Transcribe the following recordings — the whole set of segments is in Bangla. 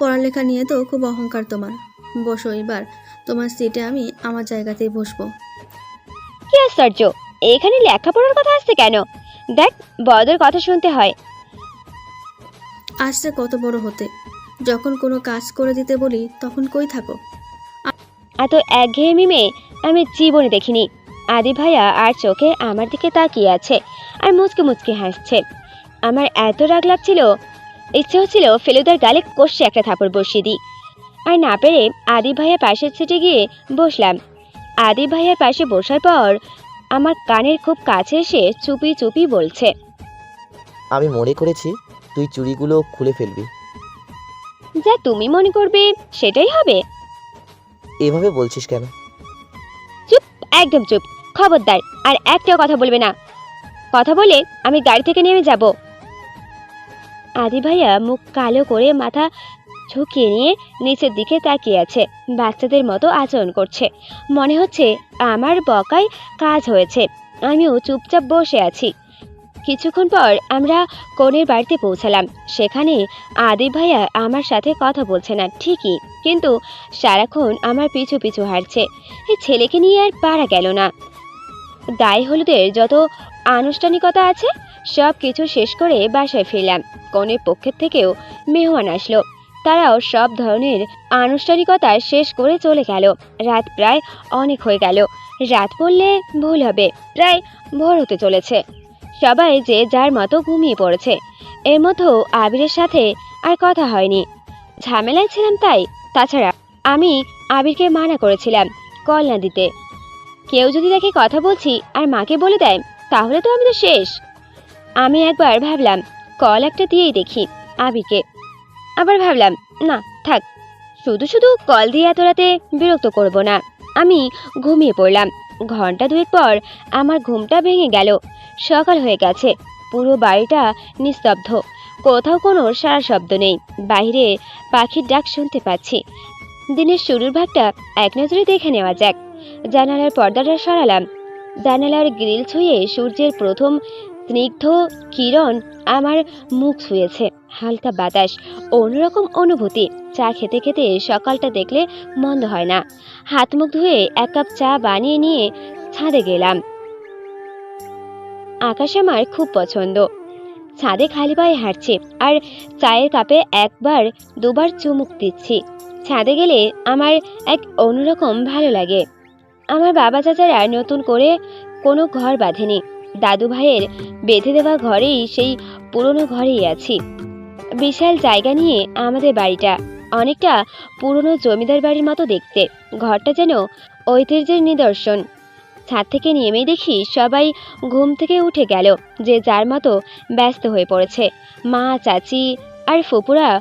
পড়ালেখা নিয়ে তো খুব অহংকার তোমার। বসো এবার তোমার সিটে আমি আমার জায়গাতেই বসবো। কি আশ্চর্য? এখানে লেখাপড়ার কথা আসছে কেন? দেখ বড়দের কথা শুনতে হয়। আসছে কত বড় হতে। যখন কোনো কাজ করে দিতে বলি তখন কই থাকো? এত একঘেয়েমি মেয়ে আমি জীবনে দেখিনি। আদি ভাইয়া আর চোখে আমার দিকে তাকিয়ে আছে আর মুচকে মুচকে হাসছে। আমার এত রাগ লাগছিল ইচ্ছে হচ্ছিল ফেলুদার গালে কষে একটা থাপড় বসিয়ে দিই। আর না পেরে আদি ভাইয়া পাশের সিটে গিয়ে বসলাম। আদি ভাইয়ার পাশে বসার পর আমার কানের খুব কাছে এসে চুপি চুপি বলছে আমি মনে করেছি তুই চুড়িগুলো খুলে ফেলবি। যা তুমি মনে করবে সেটাই হবে। এভাবে বলছিস কেন? চুপ একদম চুপ। খবরদার আর একটাও কথা বলবে না। কথা বলে আমি গাড়ি থেকে নেমে যাব। আদি ভাইয়া মুখ কালো করে মাথা ঝুঁকিয়ে নিয়ে নিচের দিকে তাকিয়ে আছে। বাচ্চাদের মতো আচরণ করছে। মনে হচ্ছে আমার বকায় কাজ হয়েছে। আমিও চুপচাপ বসে আছি। কিছুক্ষণ পর আমরা কনের বাড়িতে পৌঁছালাম। সেখানে আদি ভাইয়া আমার সাথে কথা বলছে না, ঠিকই। কিন্তু সারাক্ষণ আমার পিছু পিছু হারছে এই ছেলেকে নিয়ে আর পারা গেল না। দায় হলুদের যত আনুষ্ঠানিকতা আছে সব কিছু শেষ করে বাসায় ফিরলাম। কনের পক্ষের থেকেও মেহমান আসলো। তারাও সব ধরনের আনুষ্ঠানিকতা শেষ করে চলে গেল। রাত প্রায় অনেক হয়ে গেল। রাত বললে ভুল হবে। প্রায় ভোর হতে চলেছে। সবাই যে যার মতো ঘুমিয়ে পড়েছে। এর মধ্যেও আবিরের সাথে আর কথা হয়নি। ঝামেলায় ছিলাম তাই। তাছাড়া আমি আবিরকে মানা করেছিলাম কল না দিতে। কেউ যদি দেখে কথা বলছি আর মাকে বলে দেয়, তাহলে তো আমি তো শেষ। আমি একবার ভাবলাম, কল একটা দিয়েই দেখি আবিকে আবার ভাবলাম, না, থাক, শুধু শুধু কল দিয়ে এত রাতে বিরক্ত করব না। আমি ঘুমিয়ে পড়লাম। ঘণ্টা দুয়েক পর আমার ঘুমটা ভেঙে গেল। সকাল হয়ে গেছে। পুরো বাড়িটা নিস্তব্ধ। কোথাও কোনো সারা শব্দ নেই। বাইরে পাখির ডাক শুনতে পাচ্ছি। দিনের শুরুর ভাগটা এক নজরে দেখে নেওয়া যাক। জানালার পর্দাটা সরালাম। জানালার গ্রিল ছুঁয়ে সূর্যের প্রথম স্নিগ্ধ কিরণ আমার মুখ ছুঁয়েছে। হালকা বাতাস, অন্যরকম অনুভূতি। চা খেতে খেতে সকালটা দেখলে মন্দ হয় না। হাত মুখ ধুয়ে এক কাপ চা বানিয়ে নিয়ে ছাদে গেলাম। আকাশ আমার খুব পছন্দ। ছাদে খালি পায়ে হাঁটছি আর চায়ের কাপে একবার, দুবার চুমুক দিচ্ছি। ছাদে গেলে আমার এক অন্যরকম ভালো লাগে। আমার বাবা চাচারা নতুন করে কোনো ঘর বাঁধেনি। দাদু ভাইয়ের বেঁধে দেওয়া ঘরেই সেই পুরনো ঘরেই আছি। বিশাল জায়গা নিয়ে আমাদের বাড়িটা, অনেকটা পুরনো জমিদার বাড়ির মতো দেখতে। ঘরটা যেন ঐতিহ্যের নিদর্শন। ছাদ থেকে নেমেই দেখি সবাই ঘুম থেকে উঠে গেল, যে যার মতো ব্যস্ত হয়ে পড়েছে। মা, চাচি আর ফুপুরা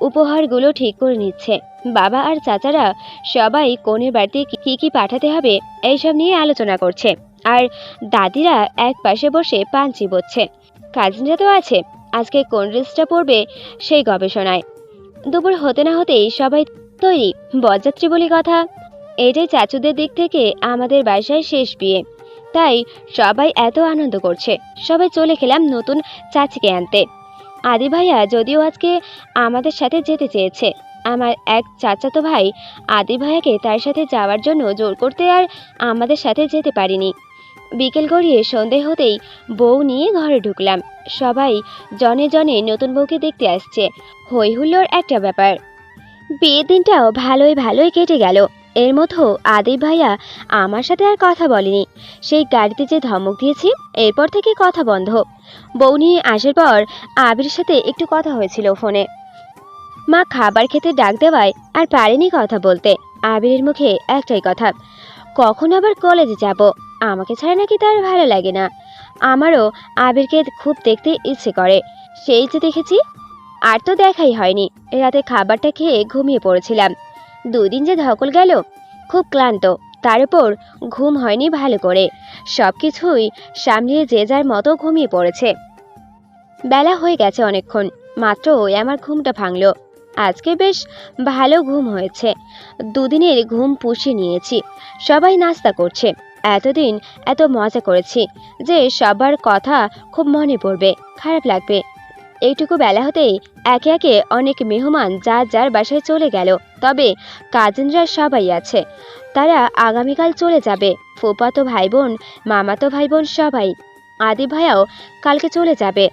উপহারগুলো ঠিক করে নিচ্ছে। বাবা আর চাচারা সবাই কোনের বাড়িতে কি- কি পাঠাতে হবে, এইসব নিয়ে আলোচনা করছে। আর দাদিরা এক পাশে বসে পান চিবোচ্ছে কাজিনরা তো আছে, আজকে কোন ড্রেসটা পরবে সেই গবেষণায়। দুপুর হতে না হতেই সবাই তৈরি বরযাত্রী বলি কথা। এটাই চাচুদের দিক থেকে আমাদের বাসায় শেষ বিয়ে। তাই সবাই এত আনন্দ করছে। সবাই চলে গেলাম নতুন চাচিকে আনতে। আদি ভাইয়া যদিও আজকে আমাদের সাথে যেতে চেয়েছে। আমার এক চাচাতো ভাই আদি ভাইয়াকে তার সাথে যাওয়ার জন্য জোর করতে আর আমাদের সাথে যেতে পারিনি। বিকেল গড়িয়ে সন্ধে হতেই বউ নিয়ে ঘরে ঢুকলাম। সবাই জনে জনে নতুন বউকে দেখতে আসছে। হই হুল্লোর একটা ব্যাপার। বিয়ের দিনটাও ভালোই ভালোই কেটে গেল। এর মতো আদি ভাইয়া আমার সাথে আর কথা বলেনি। সেই গাড়িতে যে ধমক দিয়েছি, এরপর থেকে কথা বন্ধ। বউ নিয়ে আসার পর আবির সাথে একটু কথা হয়েছিল ফোনে। মা খাবার খেতে ডাক দেওয়ায় আর পারেনি কথা বলতে। আবিরের মুখে একটাই কথা কখন আবার কলেজে যাব? আমাকে ছাড়া নাকি তার ভালো লাগে না। আমারও আবিরকে খুব দেখতে ইচ্ছে করে। সেই যে দেখেছি, আর তো দেখাই হয়নি। রাতে খাবারটা খেয়ে ঘুমিয়ে পড়েছিলাম। দুদিন যে ধকল গেল, খুব ক্লান্ত। তার উপর ঘুম হয়নি ভালো করে। সব কিছুই সামলিয়ে যে যার মতো ঘুমিয়ে পড়েছে। বেলা হয়ে গেছে অনেকক্ষণ। মাত্র ওই আমার ঘুমটা ভাঙলো। আজকে বেশ ভালো ঘুম হয়েছে। দুদিনের ঘুম পুষিয়ে নিয়েছি। সবাই নাস্তা করছে। এতদিন এত মজা করেছি যে সবার কথা খুব মনে পড়বে, খারাপ লাগবে। এইটুকু বেলা হতেই একে একে অনেক মেহমান যার যার বাসায় চলে গেল। তবে কাজিনরা সবাই আছে। তারা আগামীকাল চলে যাবে। ফুপাতো ভাই বোন মামাতো ভাই বোন সবাই। আদি ভাইয়াও কালকে চলে যাবে।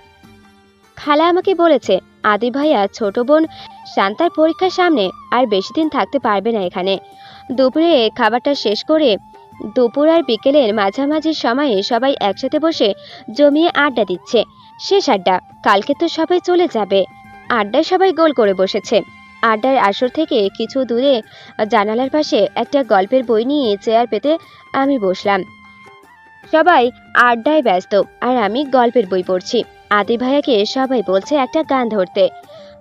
খালা আমাকে বলেছে আদি ভাইয়া ছোট বোন, শান্তার পরীক্ষার সামনে আর বেশি দিন থাকতে পারবে না এখানে। দুপুরে খাবারটা শেষ করে দুপুর আর বিকেলের মাঝামাঝি সময়ে সবাই একসাথে বসে জমিয়ে আড্ডা দিচ্ছে। শেষ আড্ডা, কালকে তো সবাই চলে যাবে। আড্ডায় সবাই গোল করে বসেছে। আড্ডার আসর থেকে কিছু দূরে জানালার পাশে একটা গল্পের বই নিয়ে চেয়ার পেতে আমি বসলাম। সবাই আড্ডায় ব্যস্ত আর আমি গল্পের বই পড়ছি। আদি ভাইয়াকে সবাই বলছে একটা গান ধরতে।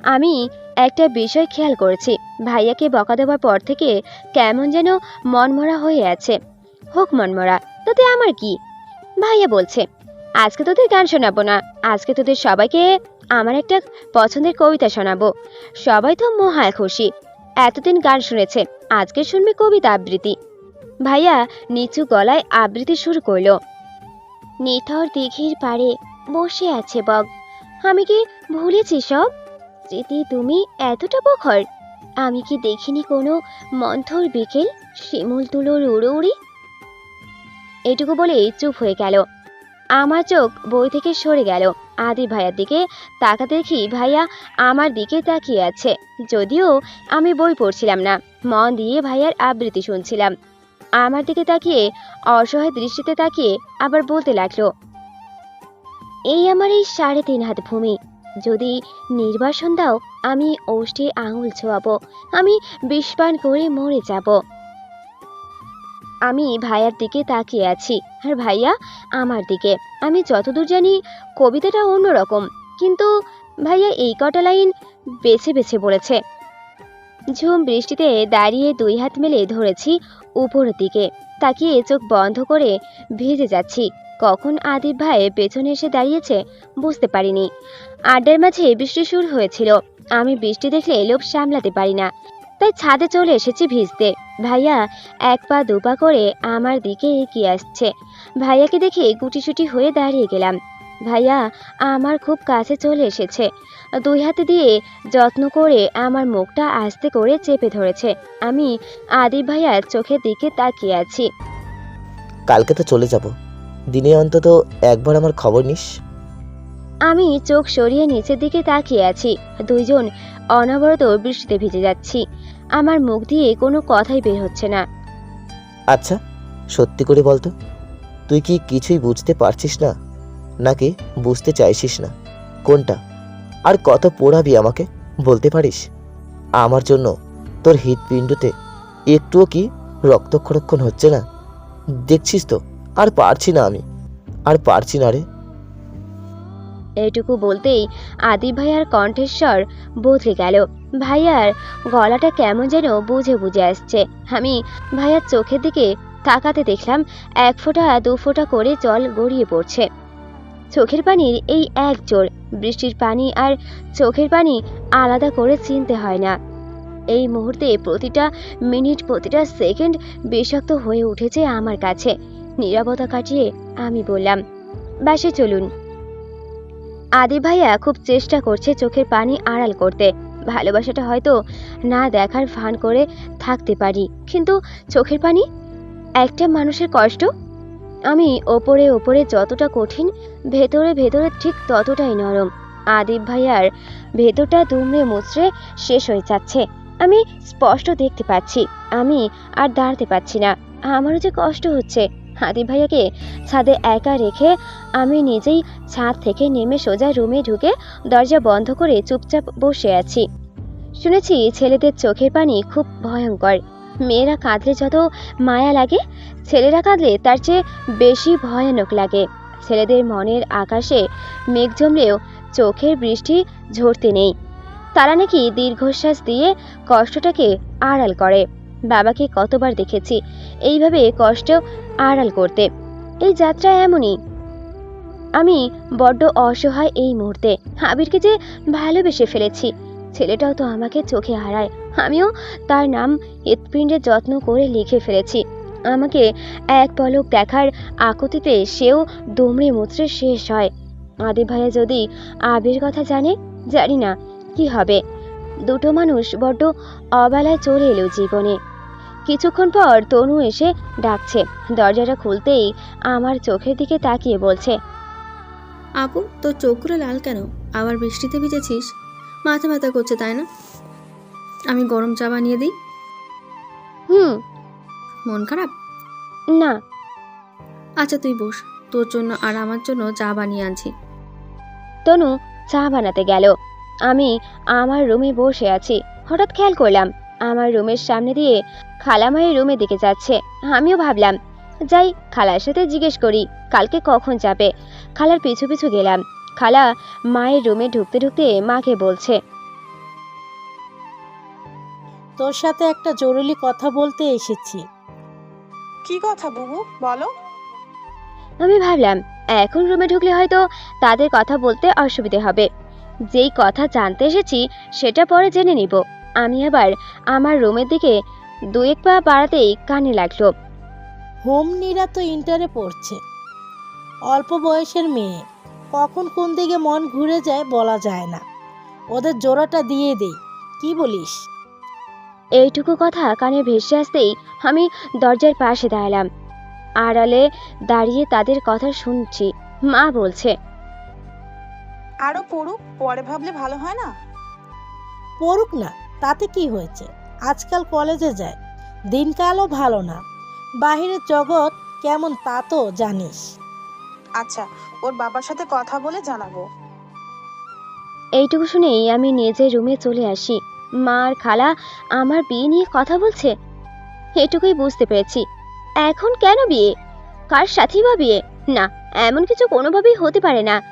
আমি একটা বিষয় খেয়াল করেছি, ভাইয়াকে বকা দেওয়ার পর থেকে কেমন যেন মনমরা হয়ে আছে। হোক মনমরা, তাতে আমার কি? ভাইয়া বলছে, আজকে তোদের গান শোনাবো না, আজকে তোদের সবাইকে আমার একটা পছন্দের কবিতা শোনাবো। সবাই তো মহা খুশি, এতদিন গান শুনেছে, আজকে শুনবে কবিতা আবৃত্তি। ভাইয়া নিচু গলায় আবৃত্তি শুরু করল। নিথর দিঘির পাড়ে বসে আছে বগ আমি কি ভুলেছি সব? স্মৃতি তুমি এতটা প্রখর আমি কি দেখিনি কোনো মন্থর বিকেল শিমুল তুলোর উড়ো উড়ি এটুকু বলেই চুপ হয়ে গেল। আমার চোখ বই থেকে সরে গেল। আদি ভাইয়ার দিকে তাকা দেখি ভাইয়া আমার দিকে তাকিয়ে আছে। যদিও আমি বই পড়ছিলাম না, মন দিয়ে ভাইয়ার আবৃত্তি শুনছিলাম। আমার দিকে তাকিয়ে অসহায় দৃষ্টিতে তাকিয়ে আবার বলতে লাগল এই আমার এই সাড়ে তিন হাত ভূমি। যদি নির্বাসন দাও, আমি ওষ্ঠে আঙুল ছোয়াবো। আমি বিষপান করে মরে যাব। আমি ভাইয়ার দিকে তাকিয়ে আছি। আর ভাইয়া আমার দিকে। আমি যতদূর জানি কবিতাটা অন্যরকম। কিন্তু ভাইয়া এই কটা লাইন বেছে বেছে বলেছে। ঝুম বৃষ্টিতে দাঁড়িয়ে দুই হাত মেলে ধরেছি উপরের দিকে। তাকিয়ে চোখ বন্ধ করে ভিজে যাচ্ছি। কখন আদিব ভাই পেছনে এসে দাঁড়িয়েছে বুঝতে পারিনি। আড্ডার মাঝে বৃষ্টি শুরু হয়েছিল। আমি বৃষ্টি দেখলে লোভ সামলাতে পারি না। তাই ছাদে চলে এসেছি ভিজতে। ভাইয়া এক পা দুপা করে আমার দিকে এগিয়ে আসছে। ভাইয়াকে দেখে গুটিসুটি হয়ে দাঁড়িয়ে গেলাম। ভাইয়া আমার খুব কাছে চলে এসেছে। দুই হাতে দিয়ে যত্ন করে আমার মুখটা আস্তে করে চেপে ধরেছে। আমি আদিব ভাইয়ার চোখের দিকে তাকিয়ে আছি। কালকে তো চলে যাব। দিনে অন্তত একবার আমার খবর নিস। আমি চোখ সরিয়ে নিচের দিকে তাকিয়ে আছি। দুইজন অনবরত বৃষ্টিতে ভিজে যাচ্ছি। আমার মুখ দিয়ে কোনো কথাই বের হচ্ছে না। আচ্ছা সত্যি করে বলতো তুই কি কিছুই বুঝতে পারছিস না? নাকি বুঝতে চাইছিস না? কোনটা? আর কত পোড়াবি আমাকে বলতে পারিস? আমার জন্য তোর হৃৎপিণ্ডতে একটুও কি রক্তক্ষরক্ষণ হচ্ছে না? দেখছিস তো আর পারছি না আমি। আর পারছি না রে। এইটুকু বলতেই আদি ভাইয়ার কণ্ঠেশ্বর বদলে গেল। ভাইয়ার গলাটা কেমন যেন বুঝে বুঝে আসছে। আমি ভাইয়ার চোখের দিকে তাকাতে দেখলাম, এক ফোঁটা, দু ফোঁটা করে জল গড়িয়ে পড়ছে। চোখের পানির এই এক জোর, বৃষ্টির পানি আর চোখের পানি আলাদা করে চিনতে হয় না। এই মুহূর্তে প্রতিটা মিনিট, প্রতিটা সেকেন্ড বিষাক্ত হয়ে উঠেছে আমার কাছে। নীরবতা কাটিয়ে আমি বললাম, বাসে চলুন। আদি ভাইয়া খুব চেষ্টা করছে চোখের পানি আড়াল করতে। ভালোবাসাটা হয়তো না দেখার ভান করে থাকতে পারি, কিন্তু চোখের পানি? একটা মানুষের কষ্ট? আমি ওপরে ওপরে যতটা কঠিন, ভেতরে ভেতরে ঠিক ততটাই নরম। আদিব ভাইয়ার ভেতরটা দুমড়ে মুচড়ে শেষ হয়ে যাচ্ছে। আমি স্পষ্ট দেখতে পাচ্ছি, আমি আর দাঁড়াতে পারছি না। আমারও যে কষ্ট হচ্ছে আদিব ভাইয়াকে ছাদে একা রেখে আমি নিজেই ছাদ থেকে নেমে সোজা রুমে ঢুকে দরজা বন্ধ করে চুপচাপ বসে আছি। শুনেছি ছেলেদের চোখের পানি খুব ভয়ঙ্কর। মেয়েরা কাঁদলে যত মায়া লাগে, ছেলেরা কাঁদলে তার চেয়ে বেশি ভয়ানক লাগে। ছেলেদের মনের আকাশে মেঘ জমলেও চোখের বৃষ্টি ঝরতে নেই। তারা নাকি দীর্ঘশ্বাস দিয়ে কষ্টটাকে আড়াল করে। বাবাকে কতবার দেখেছি। এইভাবে কষ্ট আড়াল করতে। এই যাত্রা এমনই। আমি বড্ড অসহায় এই মুহূর্তে। আবিরকে যে ভালোবেসে ফেলেছি, ছেলেটাও তো আমাকে চোখে হারায়। আমিও তার নাম হৃৎপিণ্ডে যত্ন করে লিখে ফেলেছি। আমাকে এক পলক দেখার আকুতিতে সেও দুমড়ে মুচড়ে শেষ হয়। আদি ভাইয়া যদি আবির কথা জানে, জানি না কি হবে। দুটো মানুষ বড্ড অবেলায় চলে এলো জীবনে। কিছুক্ষণ পর তনু এসে ডাকছে। দরজাটা খুলতেই আমার চোখের দিকে তাকিয়ে বলছে আপু তোর চোখগুলো লাল কেন? আবার বৃষ্টিতে ভিজেছিস? মাথা ব্যথা করছে তাই না? আমি গরম চা বানিয়ে দিই? হুম। মন খারাপ? না। আচ্ছা তুই বস। তোর জন্য আর আমার জন্য চা বানিয়ে আনছি। তনু চা বানাতে গেল। আমি আমার রুমে বসে আছি। হঠাৎ খেয়াল করলাম আমার রুমের সামনে দিয়ে খালামায়ের রুমের দিকে যাচ্ছে। আমিও ভাবলাম যাই খালার সাথে জিজ্ঞেস করি কালকে কখন যাবে? খালার পিছু পিছু গেলাম। খালা মায়ের রুমে ঢুকতে ঢুকতে মাকে বলছে তোর সাথে একটা জরুরি কথা বলতে এসেছি। কি কথা বুবু? বলো। আমি ভাবলাম এখন রুমে ঢুকলে হয়তো তাদের কথা বলতে অসুবিধে হবে। যেই কথা জানতে এসেছি সেটা পরে জেনে নিব। আমি আবার আমার রুমের দিকে দু এক পা বাড়াতেই কানে লাগল। হোম নীরা তো ইন্টারে পড়ছে। অল্প বয়সের মেয়ে। কখন কোন দিকে মন ঘুরে যায় বলা যায় না। ওদের জোড়াটা দিয়ে দেই। কি বলিস? এইটুকু কথা কানে ভেসে আসতেই আমি দরজার পাশে দাঁড়ালাম। আড়ালে দাঁড়িয়ে তাদের কথা শুনছি। মা বলছে আরও পড়ুক পরে ভাবলে ভালো হয় না? পড়ুক না। তাতে কি হয়েছে? আজকাল কলেজে যায়। দিনকালও ভালো না। বাহিরের জগৎ কেমন তা তো জানিস। আচ্ছা ওর বাবার সাথে কথা বলে জানাব। এইটুকু শুনেই আমি নিজের রুমে চলে আসি। মা আর খালা আমার বিয়ে নিয়ে কথা বলছে? এটুকুই বুঝতে পেরেছি। এখন কেন বিয়ে? কার সাথেই বা বিয়ে? না এমন কিছু কোনোভাবেই হতে পারে না।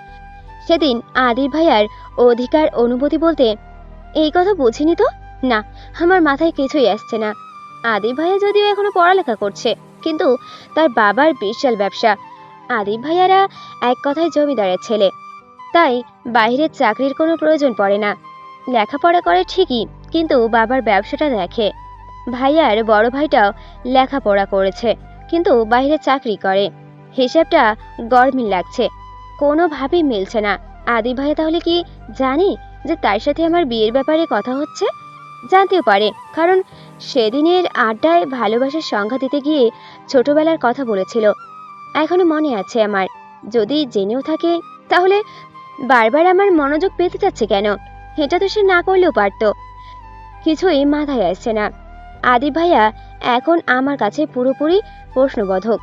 সেদিন আদির ভাইয়ার অধিকার অনুভূতি বলতে এই কথা বুঝিনি তো? না, আমার মাথায় কিছুই আসছে না। আদির ভাইয়া যদিও এখনও পড়ালেখা করছে, কিন্তু তার বাবার বিশাল ব্যবসা। আদির ভাইয়ারা এক কথায় জমিদারের ছেলে। তাই বাইরের চাকরির কোনো প্রয়োজন পড়ে না। লেখাপড়া করে ঠিকই, কিন্তু বাবার ব্যবসাটা দেখে। ভাইয়ার বড় ভাইটাও লেখাপড়া করেছে, কিন্তু বাইরে চাকরি করে। হিসাবটা গরমিল লাগছে, কোনোভাবেই মিলছে না। আদি ভাইয়া তাহলে কি জানি? যে তার সাথে আমার বিয়ের ব্যাপারে কথা হচ্ছে, জানতেও পারে। কারণ সেদিনের আড্ডায় ভালোবাসার সংখ্যা দিতে গিয়ে ছোটবেলার কথা বলেছিল। এখনও মনে আছে আমার। যদি জেনেও থাকে, তাহলে বারবার আমার মনোযোগ পেতে যাচ্ছে কেন? এটা তো সে না করলেও পারতো। কিছুই মাথায় আসছে না। আদি ভাইয়া এখন আমার কাছে পুরোপুরি প্রশ্নবোধক।